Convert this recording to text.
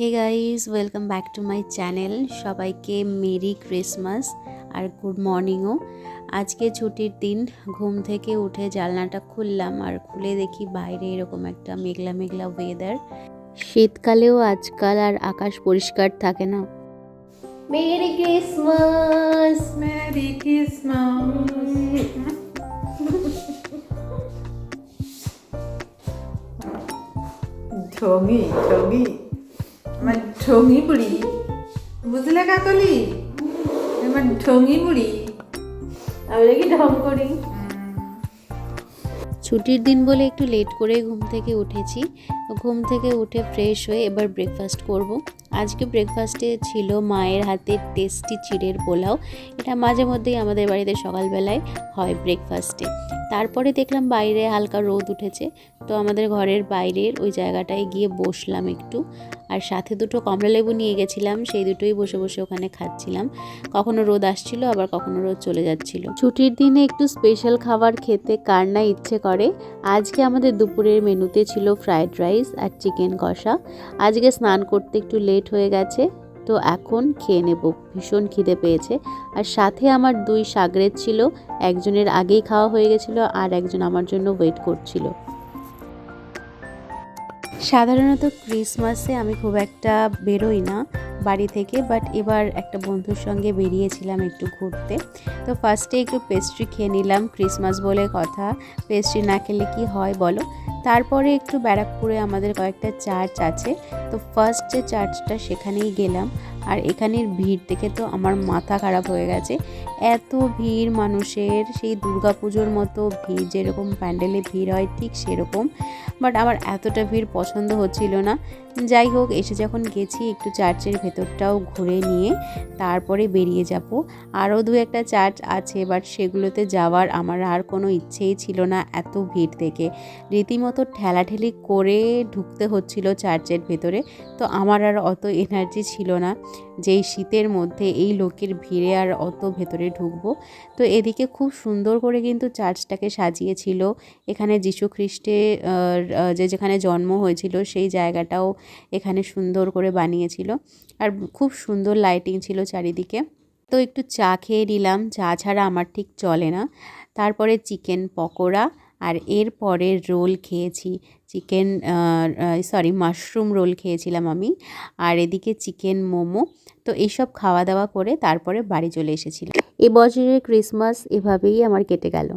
Hey guys welcome back to my channel সবাইকে merry Christmas আর good মর্নিংও। আজকে ছুটির দিন ঘুম থেকে উঠে জানলাটা খুললাম আর খুলে দেখি বাইরে এরকম একটা মেঘলা মেঘলা ওয়েদার শীতকালেও আজকাল আর আকাশ পরিষ্কার থাকে না। Merry Christmas Merry Christmas. ঢঙি ঢঙি আমার ঢঙি বুড়ি বুঝলে বুড়ি আমি নাকি ঢং করি? ছুটির দিন বলে একটু লেট করে ঘুম থেকে উঠেছি। ঘুম থেকে উঠে ফ্রেশ হয়ে এবার ব্রেকফাস্ট করব। আজকে ব্রেকফাস্টে ছিল মায়ের হাতের টেস্টি চিড়ের পোলাও। এটা মাঝে মধ্যেই আমাদের বাড়িতে সকালবেলায় হয় ব্রেকফাস্টে তারপরে দেখলাম বাইরে হালকা রোদ উঠেছে, তো আমাদের ঘরের বাইরের ওই জায়গাটায় গিয়ে বসলাম একটু। আর সাথে দুটো কমলা লেবু নিয়ে গেছিলাম, সেই দুটোই বসে বসে ওখানে খাচ্ছিলাম। কখনো রোদ আসছিল, আবার কখনো রোদ চলে যাচ্ছিল। ছুটির দিনে একটু স্পেশাল খাবার খেতে কার না ইচ্ছে করে, আজকে আমাদের দুপুরের মেনুতে ছিল ফ্রায়েড রাইস আর চিকেন কষা। আজকে স্নান করতে একটু লেট হয়ে গেছে তো এখন খেয়ে নেব। ভীষণ খিদে পেয়েছে। আর সাথে আমার দুই সাগরের ছিল, একজনের আগেই খাওয়া হয়ে গেছিল আর একজন আমার জন্য ওয়েট করছিল। সাধারণত ক্রিসমাসে আমি খুব একটা বেরোই না। বাড়ি থেকে বাট এবার একটা বন্ধুর সঙ্গে বেরিয়েছিলাম একটু ঘুরতে। তো ফার্স্টে একটু পেস্ট্রি খেয়ে নিলাম ক্রিসমাস বলে কথা। পেস্ট্রি না খেলে কি হয় বলো? তারপরে একটু ব্যারাকপুরে আমাদের কয়েকটা চার্চ আছে। তো ফার্স্ট যে চার্চটা সেখানেই গেলাম। আর এখানের ভিড় দেখে তো আমার মাথা খারাপ হয়ে গেছে। এত ভিড় মানুষের, সেই দুর্গাপুজোর মতো ভিড়, যেরকম প্যান্ডেলে ভিড় হয় ঠিক সেরকম। বাট আমার এতটা ভিড় পছন্দ হচ্ছিল না। যাই হোক, এসে যখন গেছি একটু চার্চের ভেতরটাও ঘুরে নিয়ে তারপরে বেরিয়ে যাব। আরও দু একটা চার্চ আছে, বাট সেগুলোতে যাওয়ার আমার আর কোনো ইচ্ছেই ছিল না এত ভিড় থেকে রীতিমতো ঠেলাঠেলি করে ঢুকতে হচ্ছিল চার্চের ভেতরে, তো আমার আর অত এনার্জি ছিল না। যেই শীতের মধ্যে এই লোকের ভিড়ে আর অত ভেতরে ঢুকবো। তো এদিকে খুব সুন্দর করে কিন্তু চার্চটাকে সাজিয়েছিল। এখানে যিশু খ্রিস্টে যে যেখানে জন্ম হয়েছিল সেই জায়গাটাও এখানে সুন্দর করে বানিয়েছিল। আর খুব সুন্দর লাইটিং ছিল চারিদিকে। তো একটু চা খেয়ে নিলাম। চা ছাড়া আমার ঠিক চলে না। তারপরে চিকেন পকোড়া। আর এরপরে রোল খেয়েছি চিকেন সরি মাশরুম রোল খেয়েছিলাম আমি। আর এদিকে চিকেন মোমো। তো এইসব খাওয়া দাওয়া করে তারপরে বাড়ি চলে এসেছিলাম। এবছরের ক্রিসমাস এভাবেই আমার কেটে গেল।